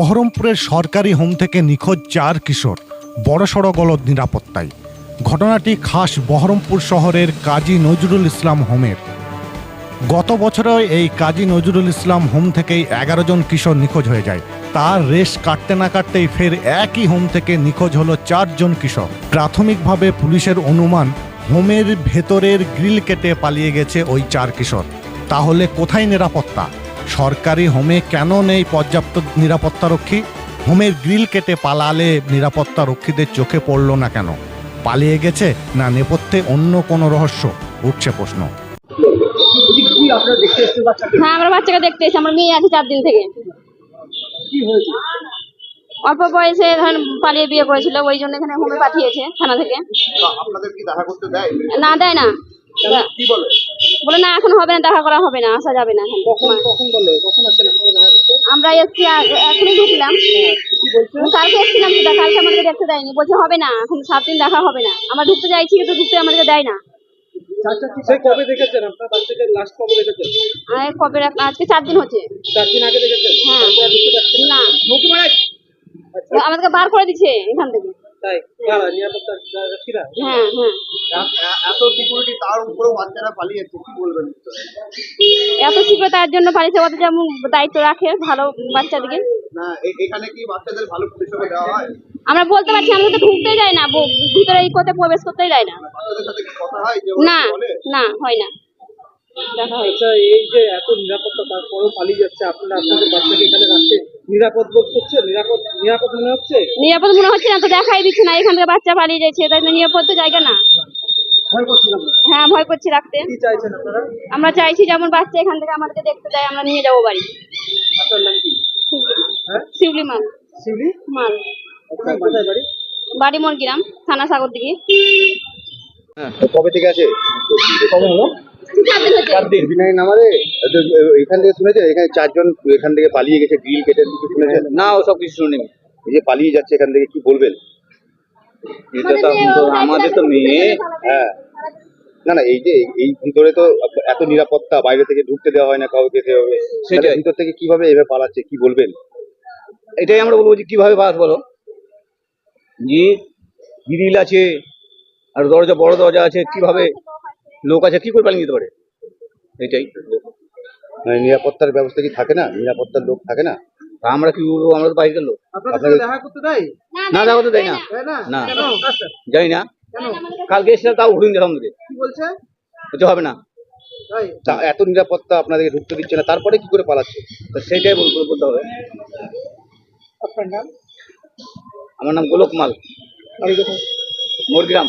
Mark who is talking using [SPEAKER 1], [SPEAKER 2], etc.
[SPEAKER 1] বহরমপুরের সরকারি হোম থেকে নিখোঁজ চার কিশোর, বড়সড় গলদ নিরাপত্তায়। ঘটনাটি খাস বহরমপুর শহরের কাজী নজরুল ইসলাম হোমের। গত বছরে এই কাজী নজরুল ইসলাম হোম থেকেই এগারো জন কিশোর নিখোঁজ হয়ে যায়। তার রেশ কাটতে না কাটতেই ফের একই হোম থেকে নিখোঁজ হলো চারজন কিশোর। প্রাথমিকভাবে পুলিশের অনুমান, হোমের ভেতরের গ্রিল কেটে পালিয়ে গেছে ওই চার কিশোর। তাহলে কোথায় নিরাপত্তা? সরকারি হোমে কেন নেই পর্যাপ্ত নিরাপত্তারক্ষী হোমের গ্রিল কেটে পালালে নিরাপত্তা রক্ষীদের চোখে পড়ল না কেন? পালিয়ে গেছে না নেপথ্যে অন্য কোনো রহস্য? উঠছে প্রশ্ন।
[SPEAKER 2] হ্যাঁ আমরা বাচ্চাকে দেখতে এসেছি আমার মেয়ে আছে চার দিন থেকে। অল্প বয়সে ধরেন পালিয়ে বিয়ে করেছিল ওই জন্য এখানে হোমে পাঠিয়েছে থানা থেকে।
[SPEAKER 3] তা আপনাদের কি দেখা করতে দেয়?
[SPEAKER 2] না দেয় না।
[SPEAKER 3] কি বলে
[SPEAKER 2] না এখন হবে না দেখা করা হবে না আসা যাবে না? আমরা এসছি এখনই ঢুকলাম কালকে এসছিলাম সেটা কালকে আমাদেরকে দেখতে দেয়নি। বলছে হবে না এখন সাত দিন দেখা হবে না। আমরা ঢুকতে চাইছি কিন্তু ঢুকতে আমাদেরকে দেয় না।
[SPEAKER 4] কবে দেখেছেন? আপনার বাচ্চাকে লাস্ট কবে দেখেছেন?
[SPEAKER 2] কবে আজকে চার দিন হচ্ছে।
[SPEAKER 4] চার দিন আগে দেখেছেন?
[SPEAKER 2] হ্যাঁ। না?
[SPEAKER 4] আচ্ছা।
[SPEAKER 2] আমাদেরকে বার করে দিচ্ছে এখান থেকে।
[SPEAKER 4] তাই? নিরাপত্তা
[SPEAKER 3] এত সিকিউরিটি তার উপরেও বাচ্চারা পালিয়েছে কি বলবেন
[SPEAKER 2] এত শীঘ্র তার জন্য পালিয়েছে ওদের যেমন দায়িত্ব রাখে ভালো বাচ্চাদিকে
[SPEAKER 3] না এখানে কি বাচ্চাদের ভালো পরিষেবা দেওয়া হয়?
[SPEAKER 2] আমরা বলতে পারছি আমরা তো ঢুকতেই যাই না ভিতরে এই করতে প্রবেশ করতেই যাই না। না না হয় না। দেখা হয়
[SPEAKER 4] আচ্ছা এই যে এত নিরাপত্তা তারপরেও পালিয়ে যাচ্ছে আপনারা আপনাদের বাচ্চাকে এখানে রাখতে নিরাপদ বোধ করছে? নিরাপদ নিরাপদ মনে হচ্ছে?
[SPEAKER 2] নিরাপদ মনে হচ্ছে না তো দেখাই দিচ্ছে না এখান থেকে বাচ্চা পালিয়ে যাচ্ছে তাই জন্য নিরাপদ তো জায়গা না।
[SPEAKER 4] ভয় করছিলাম না।
[SPEAKER 2] হ্যাঁ ভয় করছি রাখতে।
[SPEAKER 4] কি চাইছেন আপনারা?
[SPEAKER 2] আমরা চাইছি যেমন বাচ্চা এখান থেকে আমাদেরকে দেখতে দেয় আমরা নিয়ে যাব বাড়ি।
[SPEAKER 4] হ্যাঁ?
[SPEAKER 2] শিউলি মাল।
[SPEAKER 4] শিউলি?
[SPEAKER 2] মাল।
[SPEAKER 4] বাড়ি?
[SPEAKER 2] বাড়ি মনগ্রাম থানা সাগর দিকে
[SPEAKER 3] কবে থেকে আছে?
[SPEAKER 4] কবে হলো?
[SPEAKER 2] চার দিন। হচ্ছে
[SPEAKER 4] চার
[SPEAKER 3] নামারে এখান থেকে শুনেছে এখানে চারজন এখান থেকে পালিয়ে গেছে গ্রিল কেটে কিছু শুনেছেন?
[SPEAKER 5] না ওসব কিছু শুনিনি।
[SPEAKER 3] এই যে পালিয়ে যাচ্ছে এখান থেকে কি বলবেন?
[SPEAKER 5] এটা তো আমাদের তো মেয়ে।
[SPEAKER 3] হ্যাঁ। না না এই যে এই ভিতরে তো এত নিরাপত্তা বাইরে থেকে ঢুকতে দেওয়া হয় না কাউকে সেভাবে। তাহলে ভিতর থেকে কীভাবে এভাবে পালাচ্ছে কি বলবেন?
[SPEAKER 5] এটাই আমরা বলব যে কীভাবে বাস বলো। যে গ্রিল আছে আর দরজা বড় দরজা আছে কীভাবে লোক আছে কি করে পালিয়ে যেতে পারে? এটাই।
[SPEAKER 3] মানে নিরাপত্তার ব্যবস্থা কি থাকে না? নিরাপত্তার লোক থাকে না?
[SPEAKER 5] তা আমরা কি বলব আমরা তো বাইরের লোক।
[SPEAKER 4] দেখা করতে দেয়
[SPEAKER 5] না দেখা করতে দেয় না।
[SPEAKER 4] না। আচ্ছা,
[SPEAKER 5] জানি না। কালকে এসেছিলাম তাও ঘুরিয়ে দিলাম আমাদের
[SPEAKER 4] কি বলছে?
[SPEAKER 5] কিছু হবে না।
[SPEAKER 3] এত নিরাপত্তা আপনাদেরকে ঢুকতে দিচ্ছে না। তারপরে কি করে পালাচ্ছে?
[SPEAKER 5] তো সেইটাই বলতে বলতে হবে।
[SPEAKER 4] আপনার নাম?
[SPEAKER 5] আমার নাম গোলক মাল মোরগ্রাম।